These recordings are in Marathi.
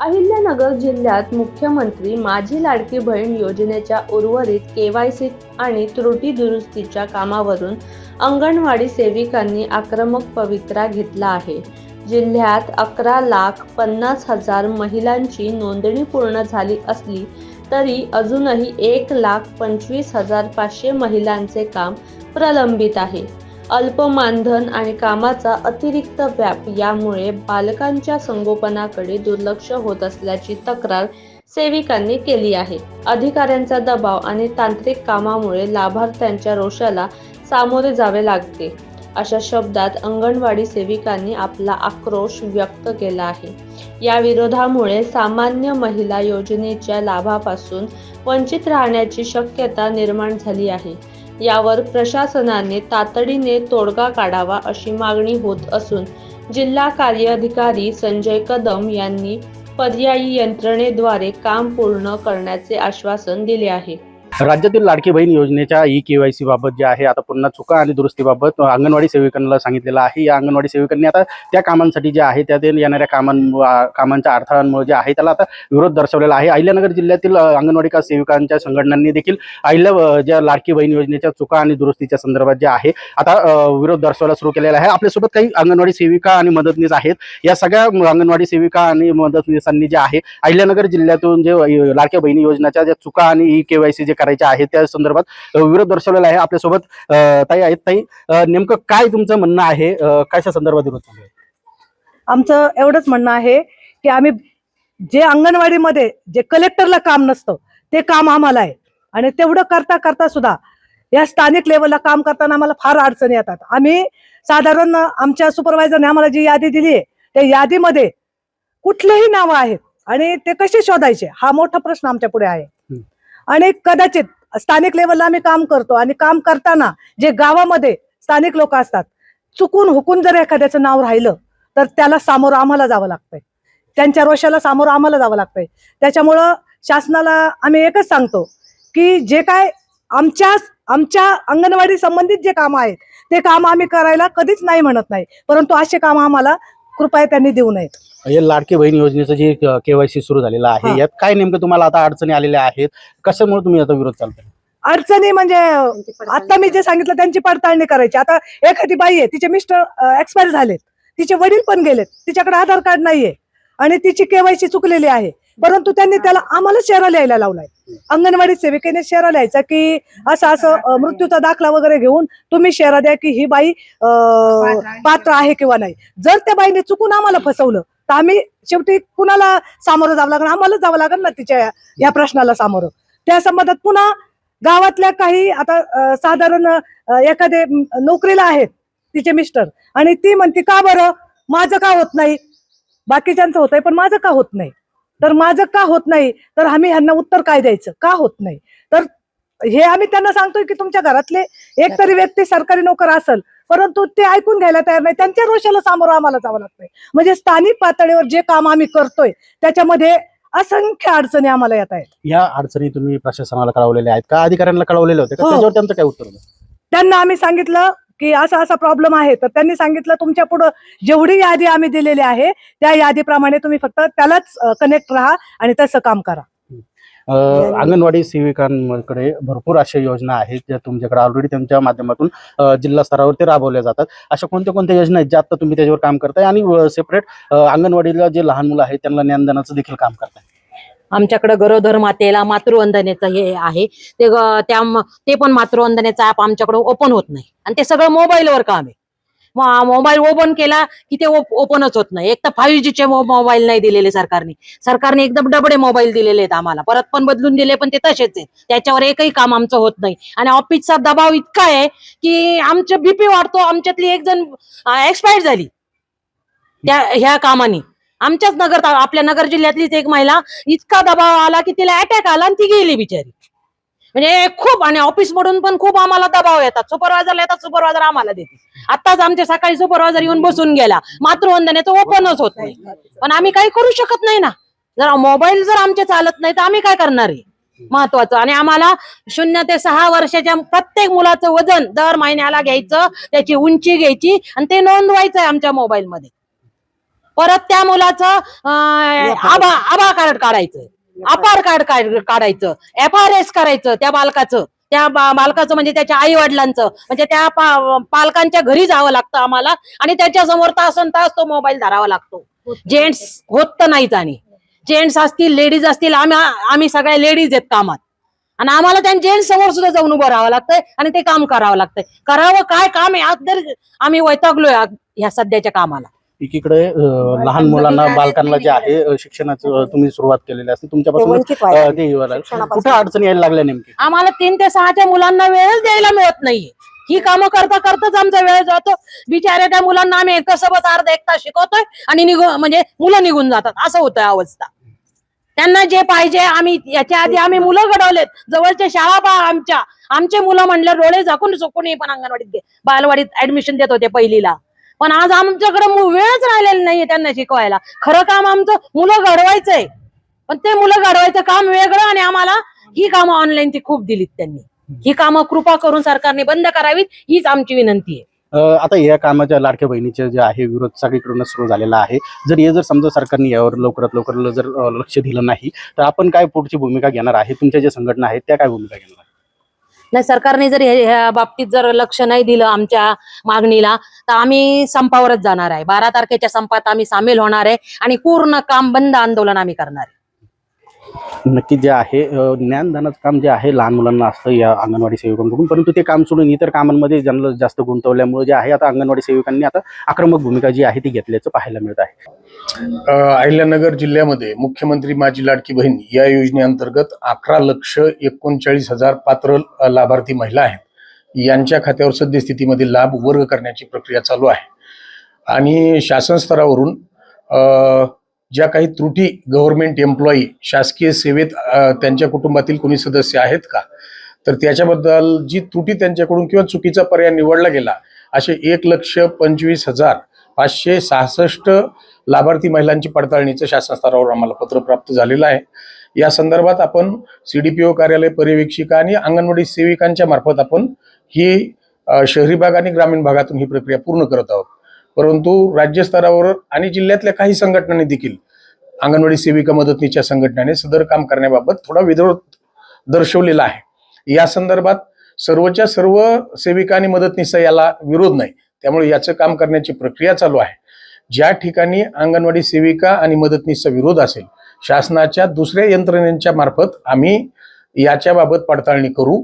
अहिल्यानगर जिल्ह्यात मुख्यमंत्री माझी लाडकी बहीण योजनेच्या उर्वरित केवायसी आणि त्रुटी दुरुस्तीच्या कामावरून अंगणवाडी सेविकांनी आक्रमक पवित्रा घेतला आहे. जिल्ह्यात अकरा लाख पन्नास हजार महिलांची नोंदणी पूर्ण झाली असली तरी अजूनही एक लाख पंचवीस हजार पाचशे महिलांचे काम प्रलंबित आहे. अल्प मानधन आणि कामाचा अतिरिक्त व्याप यामुळे बालकांच्या संगोपनाकडे दुर्लक्ष होत असल्याची तक्रार सेविकांनी केली आहे. अधिकाऱ्यांचा दबाव आणि तांत्रिक कामामुळे लाभार्थ्यांच्या रोषाला सामोरे जावे लागते. अशा शब्दात अंगणवाडी सेविकांनी आपला आक्रोश व्यक्त केला आहे. या विरोधामुळे सामान्य महिला योजनेच्या लाभापासून वंचित राहण्याची शक्यता निर्माण झाली आहे. यावर प्रशासनाने तातडीने तोडगा काढावा अशी मागणी होत असून जिल्हा कार्यधिकारी संजय कदम यांनी पर्यायी यंत्रणेद्वारे काम पूर्ण करण्याचे आश्वासन दिले आहे. राज्यातील लाडकी बहीण योजनेच्या ई केवायसी बाबत जे आहे आता पुन्हा चुका आणि दुरुस्तीबाबत अंगणवाडी सेविकांना सांगितलेलं आहे. या अंगणवाडी सेविकांनी आता त्या कामांसाठी जे आहे त्या येणाऱ्या कामां कामांच्या अडथळ्यांमुळे जे आहे त्याला आता विरोध दर्शवलेला आहे. अहिल्यानगर जिल्ह्यातील अंगणवाडी का सेविकांच्या संघटनांनी देखील अहिल्या ज्या लाडकी बहीण योजनेच्या चुका आणि दुरुस्तीच्या संदर्भात जे आहे आता विरोध दर्शवायला सुरू केलेला आहे. आपल्यासोबत काही अंगणवाडी सेविका आणि मदतनीस आहेत. या सगळ्या अंगणवाडी सेविका आणि मदतनीसांनी जे आहे अहिल्यानगर जिल्ह्यातून जे लाडक्या बहिणी योजनेच्या ज्या चुका आणि ई केवायसी जे करायचे आहे त्या संदर्भात विरोध दर्शवलेला आहे आपल्यासोबत. ताई आहेत. ताई नेमकं काय तुमचं म्हणणं आहे? अ, कशा संदर्भात विरोध चालू आहे? आमचं एवढंच म्हणणं आहे की आम्ही जे अंगणवाडीमध्ये जे कलेक्टरला काम नसतं ते काम आम्हाला आहे. आणि तेवढं करता करता सुद्धा या स्थानिक लेवलला काम करताना आम्हाला फार अडचणी येतात. आम्ही साधारण आमच्या सुपरवायझरने आम्हाला जी यादी दिली आहे त्या यादीमध्ये कुठलेही नावं आहेत आणि ते कसे शोधायचे हा मोठा प्रश्न आमच्या पुढे आहे. अनेक आणि कदाचित स्थानिक लेवलला आम्ही काम करतो आणि काम करताना जे गावामध्ये स्थानिक लोक असतात चुकून हुकून जर एखाद्याचं नाव राहिलं तर त्याला सामोरं आम्हाला जावं लागतंय. त्यांच्या रोषाला सामोरं आम्हाला जावं लागतंय. त्याच्यामुळं शासनाला आम्ही एकच सांगतो की जे काय आमच्या आमच्या अंगणवाडी संबंधित जे काम आहेत ते काम आम्ही करायला कधीच नाही म्हणत नाही. परंतु असे काम आम्हाला कृपया त्यांनी देऊ नयेत. या लाडकी बहीण योजनेचं जे केवायसी सुरू झालेलं आहे हा. यात काय नेमकं तुम्हाला आता अडचणी आलेल्या आहेत? कशामुळे तुम्ही आता विरोध चालताय अडचणी म्हणजे आता मी जे सांगितलं त्यांची पडताळणी करायची. आता एखादी बाई आहे तिचे मिस्टर एक्सपायर झालेत. तिचे वडील पण गेलेत. तिच्याकडे आधार कार्ड नाहीये. आणि तिची केवायसी चुकलेली आहे. परंतु त्यांनी त्याला आम्हाला शेरा लिहायला लावलाय. अंगणवाडी सेविकेने शेरा लिहायचा की असं असं मृत्यूचा दाखला वगैरे घेऊन तुम्ही शेरा द्या की ही बाई पात्र आहे किंवा नाही. जर त्या बाईने चुकून आम्हाला फसवलं तर आम्ही शेवटी कुणाला सामोरं जावं लागणार? आम्हालाच जावं लागेल ना तिच्या या- प्रश्नाला सामोरं. त्या संबंधात पुन्हा गावातल्या काही आता साधारण एखादे नोकरीला आहेत तिचे मिस्टर आणि ती म्हणते का बरं? माझं का होत नाही? बाकीच्यांचं होतंय पण माझं का होत नाही? तर माझं का होत नाही? तर आम्ही ह्यांना उत्तर काय द्यायचं? का होत नाही? तर हे आम्ही त्यांना सांगतोय की तुमच्या घरातले एक तरी व्यक्ती सरकारी नोकर असेल परंतु ते ऐकून घ्यायला तयार नाही. त्यांच्या रोषाला सामोरं आम्हाला जावं लागतंय. म्हणजे स्थानिक पातळीवर जे काम आम्ही करतोय त्याच्यामध्ये असंख्य अडचणी आम्हाला येत आहेत. या अडचणी तुम्ही प्रशासनाला कळवलेल्या आहेत का? अधिकाऱ्यांना कळवलेले होते का? हो. त्याच्यावर त्यांचं काय उत्तर होतं? त्यांना आम्ही सांगितलं की असा असा प्रॉब्लेम आहे. तर त्यांनी सांगितलं तुमच्या पुढं जेवढी यादी आम्ही दिलेली आहे त्या यादीप्रमाणे तुम्ही फक्त त्यालाच कनेक्ट राहा आणि तसं काम करा. अंगणवाडी सेविकांकडे भरपूर अशा योजना आहेत ज्या तुमच्याकडे ऑलरेडी त्यांच्या माध्यमातून जिल्हा स्तरावरती राबवल्या जातात. अशा कोणत्या कोणत्या योजना आहेत ज्या आता तुम्ही त्याच्यावर काम करताय आणि सेपरेट अंगणवाडीला जे लहान मुलं आहेत त्यांना ज्ञानदानाचं देखील काम करताय? आमच्याकडं गरोदर मातेला मातृवंदनेचं हे आहे. ते त्या ते पण मातृवंदनेचं ॲप आमच्याकडं ओपन होत नाही. आणि ते सगळं मोबाईलवर काम आहे. मोबाईल ओपन केला की ते ओपनच होत नाही. एक तर फाईव्ह जीचे मोबाईल नाही दिलेले सरकारने. सरकारने एकदम डबडे मोबाईल दिलेले आहेत आम्हाला. परत पण बदलून दिले पण ते तसेच आहेत. त्याच्यावर एकही काम आमचं होत नाही. आणि ऑफिसचा दबाव इतका आहे की आमचं बीपी वाढतो. आमच्यातली एक जण एक्सपायर झाली. त्या ह्या कामाने. आमच्याच नगर आपल्या नगर जिल्ह्यातलीच एक महिला इतका दबाव आला की तिला अटॅक आला आणि ती गेली बिचारी. म्हणजे खूप आणि ऑफिस मधून पण खूप आम्हाला दबाव येतात. सुपरवायझरला येतात सुपरवायझर आम्हाला देते आताच आमच्या सकाळी सुपरवायझर येऊन बसून गेला. मातृवंदनेचं ओपनच होत नाही. पण आम्ही काही करू शकत नाही ना. जर मोबाईल जर आमचे चालत नाही तर आम्ही काय करणार आहे? महत्वाचं. आणि आम्हाला शून्य ते सहा वर्षाच्या प्रत्येक मुलाचं वजन दर महिन्याला घ्यायचं त्याची उंची घ्यायची आणि ते नोंदवायचं आहे आमच्या मोबाईल मध्ये. परत त्या मुलाचं आभा आभा कार्ड काढायचं. अपार. कार्ड काढ- काढायचं. एफ आर एस करायचं त्या बालकाचं. त्या बालकाचं म्हणजे त्याच्या आई वडिलांचं म्हणजे त्या पालकांच्या घरी जावं लागतं आम्हाला. आणि त्याच्यासमोर तासन तास तो मोबाईल धरावा लागतो. जेंट्स होत तर नाहीच आणि. जेंट्स असतील लेडीज असतील आम्ही आम्ही सगळ्या लेडीज आहेत कामात. आणि आम्हाला त्या जेंट्स समोर सुद्धा जाऊन उभं राहावं लागतंय आणि ते काम करावं लागतंय. करावं काय काम आहे? आज तर आम्ही वैतागलोय ह्या सध्याच्या कामाला. एकीकडे लहान मुलांना बालकांना जे आहे. शिक्षणाचं तुम्ही सुरुवात केलेली असते. तुमच्यापासून ते. कुठं अडचणी यायला लागल्या नेमकी? आम्हाला तीन ते सहाच्या मुलांना वेळच द्यायला मिळत नाहीये ही कामं करता करताच आमचा वेळ जातो. बिचाऱ्या त्या मुलांना आम्ही कसं बस अर्धा एक तास शिकवतोय आणि निघून म्हणजे मुलं निघून जातात. असं होतंय अवस्था. त्यांना जे पाहिजे आम्ही याच्या आधी आम्ही मुलं घडवलेत. जवळच्या शाळा पहा आमच्या. आमचे मुलं म्हणलं डोळे झाकून चुकून पण अंगणवाडीत बालवाडीत ऍडमिशन देत होते पहिलीला. पण आज आमच्याकडे मु- वेळच राहिलेला नाहीये त्यांना शिकवायला. खरं काम आमचं मुलं घडवायचंय. पण ते मुलं घडवायचं काम वेगळं आणि आम्हाला ही कामं ऑनलाईनची खूप दिलीत त्यांनी. ही कामं कृपा करून सरकारने बंद करावीत हीच आमची विनंती आहे. आता या कामाच्या लाडक्या बहिणीचे जे आहे विरोध सगळीकडून सुरू झालेला आहे. जर हे जर समजा सरकारने यावर लवकरात लवकर जर लक्ष दिलं नाही तर आपण काय पुढची भूमिका घेणार आहे? तुमच्या ज्या संघटना आहेत त्या काय भूमिका घेणार नाही सरकारने जर ह्या बाबतीत जर लक्ष नाही दिलं आमच्या मागणीला तर आम्ही संपावरच जाणार आहे. बारा तारखेच्या संपात आम्ही सामील होणार आहे आणि पूर्ण काम बंद आंदोलन आम्ही करणार आहे. नक्की जे आहे ज्ञानदानाचं काम जे आहे लहान मुलांना असतं या अंगणवाडी सेविकांकडून. परंतु ते काम सोडून इतर कामांमध्ये ज्यांना जास्त गुंतवल्यामुळे जे आहे आता अंगणवाडी सेविकांनी आता आक्रमक भूमिका जी आहे ती घेतल्याचं पाहायला मिळत आहे. अहिल्यानगर जिल्ह्यामध्ये मुख्यमंत्री माझी लाडकी बहीण या योजनेअंतर्गत अकरा लक्ष एकोणचाळीस हजार पात्र लाभार्थी महिला आहेत. यांच्या खात्यावर सद्यस्थितीमध्ये लाभ वर्ग करण्याची प्रक्रिया चालू आहे. आणि शासन स्तरावरून ज्या काही त्रुटी गव्हर्नमेंट एम्प्लॉई शासकीय सेवेत त्यांच्या कुटुंबातील कोणी सदस्य आहेत का? तर त्याच्याबद्दल जी त्रुटी त्यांच्याकडून किंवा चुकीचा पर्याय निवडला गेला असे एक लक्ष पंचवीस हजार पाचशे सहासष्ट लाभार्थी महिलांची पडताळणीचं शासन स्तरावर आम्हाला पत्र प्राप्त झालेलं आहे. या संदर्भात आपण सी डी पी ओ कार्यालय पर्यवेक्षिका आणि अंगणवाडी सेविकांच्या मार्फत आपण ही शहरी भाग आणि ग्रामीण भागातून ही प्रक्रिया पूर्ण करत आहोत. परंतु राज्यस्तरावर आणि जिल्ह्यातल्या काही संघटनांनी देखील अंगणवाडी सेविका मदतनीच्या संघटनेने सदर काम करण्याबाबत थोडा विरोध दर्शवलेला आहे. या संदर्भात सर्वच्या सर्व सेविका आणि मदतनीचा याला विरोध नाही. त्यामुळे याचं काम करण्याची प्रक्रिया चालू आहे. ज्या ठिकाणी अंगणवाडी सेविका आणि मदतनीसचा विरोध असेल शासनाच्या दुसऱ्या यंत्रणेच्या मार्फत आम्ही याच्याबाबत पडताळणी करू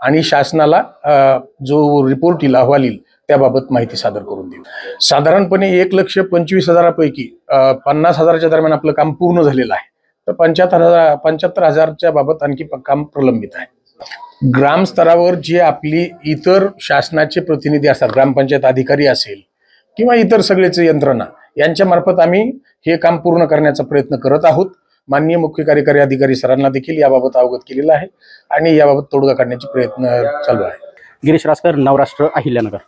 आणि शासनाला जो रिपोर्ट येईल अहवाल येईल त्याबाबत माहिती सादर करून देऊ. साधारणपणे एक लक्ष पंचवीस हजारापैकी पन्नास हजाराच्या दरम्यान आपलं काम पूर्ण झालेलं आहे. तर पंच्याहत्तर हजार पंच्याहत्तर हजारच्या बाबत आणखी काम प्रलंबित आहे. ग्रामस्तरावर जे आपली इतर शासनाचे प्रतिनिधी असतात ग्रामपंचायत अधिकारी असेल किंवा इतर सगळेच यंत्रणा यांच्या मार्फत आम्ही हे काम पूर्ण करण्याचा प्रयत्न करत आहोत. माननीय मुख्य कार्यकारी अधिकारी सरांना देखील याबाबत अवगत केलेलं आहे आणि याबाबत तोडगा काढण्याचे प्रयत्न चालू आहे. गिरीश रासकर नवराष्ट्र अहिल्यानगर.